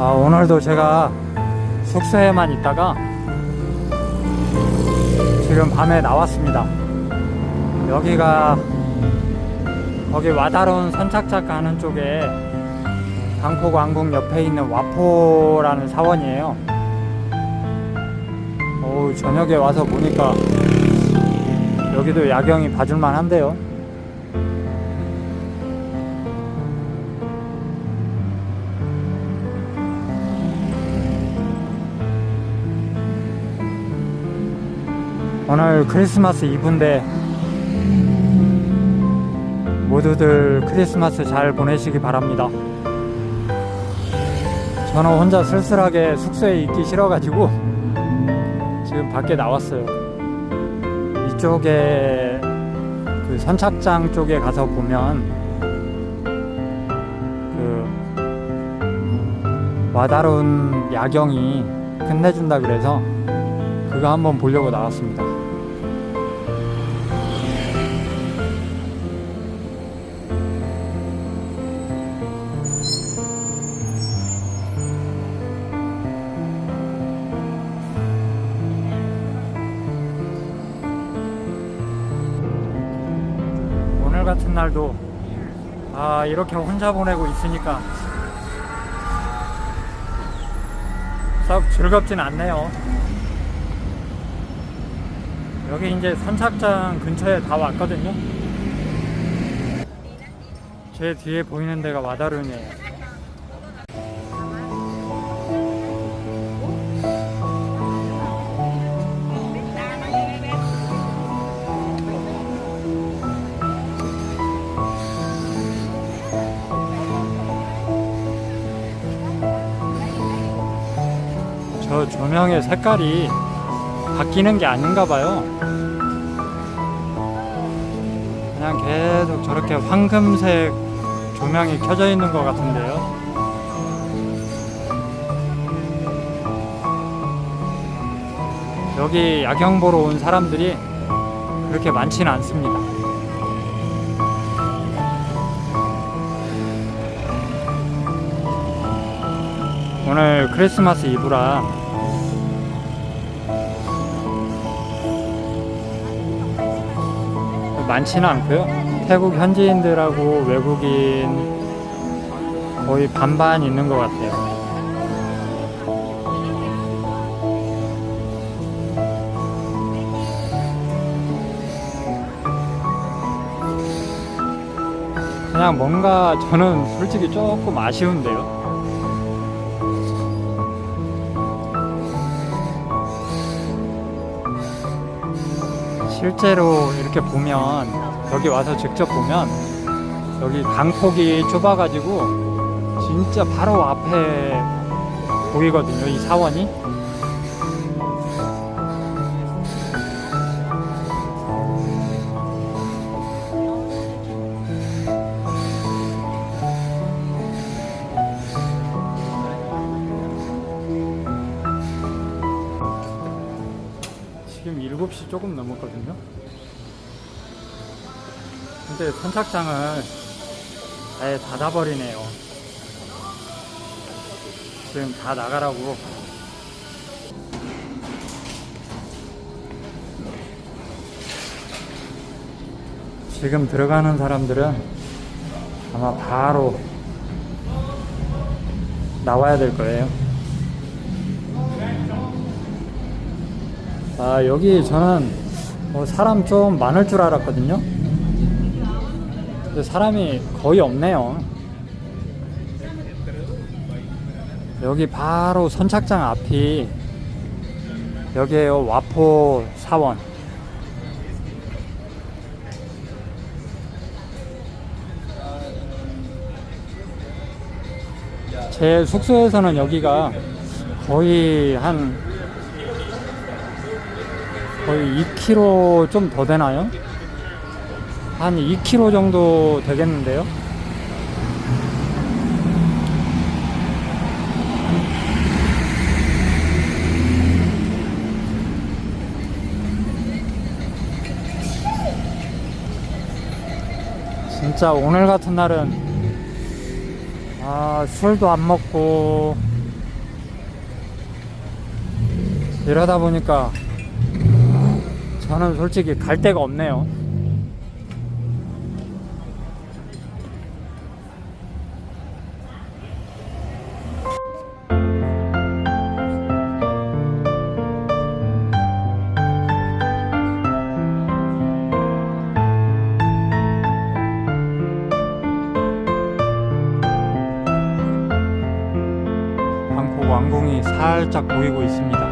아, 오늘도 제가 숙소에만 있다가 지금 밤에 나왔습니다. 여기가 거기 와다로운 선착장 가는 쪽에 강포 왕궁 옆에 있는 와포라는 사원이에요. 오, 저녁에 와서 보니까 여기도 야경이 봐줄만 한데요. 오늘 크리스마스 이브인데 모두들 크리스마스 잘 보내시기 바랍니다. 저는 혼자 쓸쓸하게 숙소에 있기 싫어가지고 지금 밖에 나왔어요. 이쪽에 그 선착장 쪽에 가서 보면 그 와다로운 야경이 끝내준다 그래서 그거 한번 보려고 나왔습니다. 같은 날도 아 이렇게 혼자 보내고 있으니까 썩 즐겁진 않네요. 여기 이제 선착장 근처에 다 왔거든요. 제 뒤에 보이는 데가 와다룬이에요. 저 조명의 색깔이 바뀌는 게 아닌가 봐요. 그냥 계속 저렇게 황금색 조명이 켜져 있는 것 같은데요. 여기 야경 보러 온 사람들이 그렇게 많지는 않습니다. 오늘 크리스마스 이브라 많지는 않고요. 태국 현지인들하고 외국인 거의 반반 있는 것 같아요. 그냥 뭔가 저는 솔직히 조금 아쉬운데요. 실제로 이렇게 보면 여기 와서 직접 보면 여기 강폭이 좁아가지고 진짜 바로 앞에 보이거든요 이 사원이 7시 조금 넘었거든요. 근데 선착장을 아예 닫아버리네요. 지금 다 나가라고. 지금 들어가는 사람들은 아마 바로 나와야 될 거예요. 아 여기 저는 뭐 사람 좀 많을 줄 알았거든요. 근데 사람이 거의 없네요. 여기 바로 선착장 앞이 여기에요 와포 사원. 제 숙소에서는 여기가 거의 한 거의 2km 좀 더 되나요? 한 2km 정도 되겠는데요? 진짜 오늘 같은 날은 아, 술도 안 먹고 이러다 보니까 저는 솔직히 갈 데가 없네요. 왕궁이 살짝 보이고 있습니다.